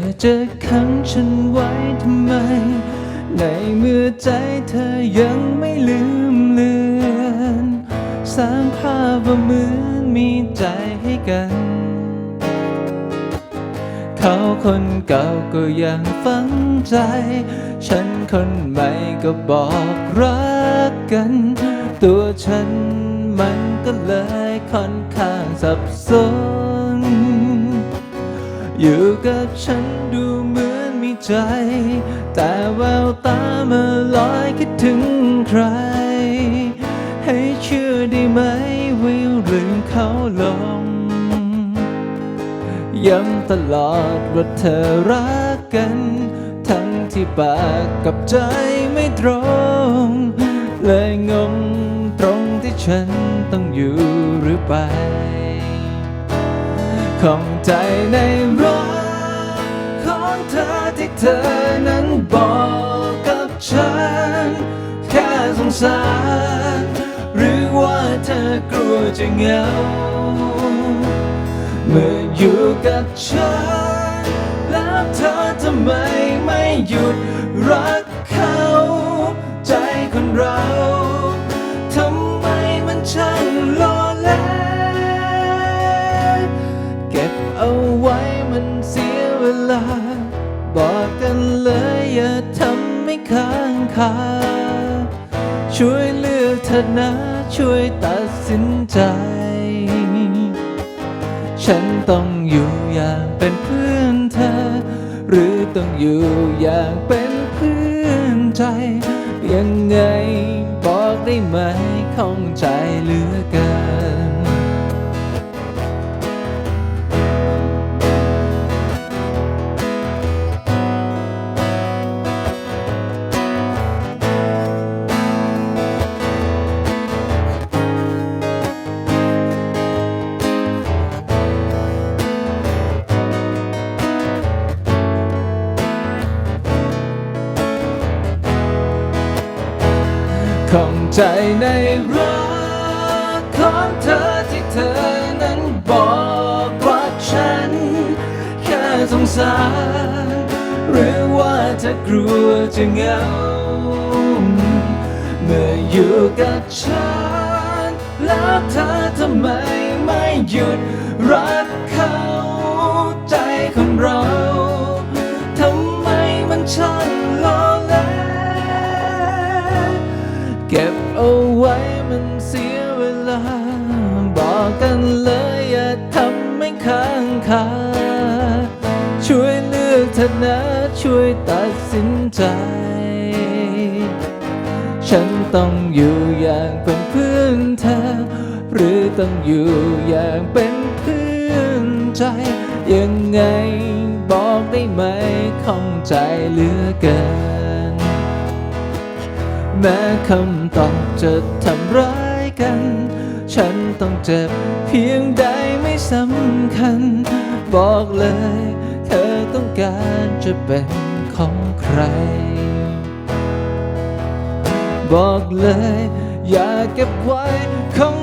อจะขังฉันไว้ทำไม ในเมื่อใจเธอยังไม่ลืมเลือนสร้างภาพว่าเหมือนมีใจให้กัน เขาคนเก่าก็ยังฝังใจ ฉันคนใหม่ก็บอกรักกัน ตัวฉันมันก็เลยค่อนข้างสับสน อยู่กับฉันดูเหมือนมีใจ แต่แววตาเมื่อลอยคิดถึงใคร ให้เชื่อได้ไหมวิวลืมเขาลง ย้ำตลอดว่าเธอรักกัน ทั้งที่ปากกับใจไม่ตรง เลยงงตรงที่ฉันต้องอยู่หรือไป ของใจในรักของเธอที่เธอนั้นบอกกับฉัน แค่สงสาร หรือว่าเธอกลัวจะเหงา เมื่ออยู่กับฉัน แล้วเธอทำไมไม่หยุดรักเขา ใจคนเราทำไมมันช่างหล่อแหล อย่าทำให้ค้างคา ช่วยเลือกเธอนะช่วยตัดสินใจ ฉันต้องอยู่อย่างเป็นเพื่อนเธอ หรือต้องอยู่อย่างเป็นเพื่อนใจ ยังไงบอกได้ไหมข้องใจเหลือเกิน ของใจในรักของเธอที่เธอนั้นบอกว่าฉัน แค่สงสาร หรือว่าเธอกลัวจะเหงา เมื่ออยู่กับฉัน แล้วเธอทำไมไม่หยุดรัก เก็บเอาไว้มันเสียเวลา บอกกันเลยอย่าทำให้ค้างคาช่วยเลือกเธอนะช่วยตัดสินใจ ฉันต้องอยู่อย่างเป็นเพื่อนเธอ หรือต้องอยู่อย่างเป็นเพื่อนใจ ยังไงบอกได้ไหมข้องใจเหลือเกิน แม้คำตอบจะทำร้ายกัน ฉันต้องเจ็บเพียงใดไม่สำคัญ บอกเลย เธอต้องการจะเป็นของใคร บอกเลย อย่าเก็บไว้ของ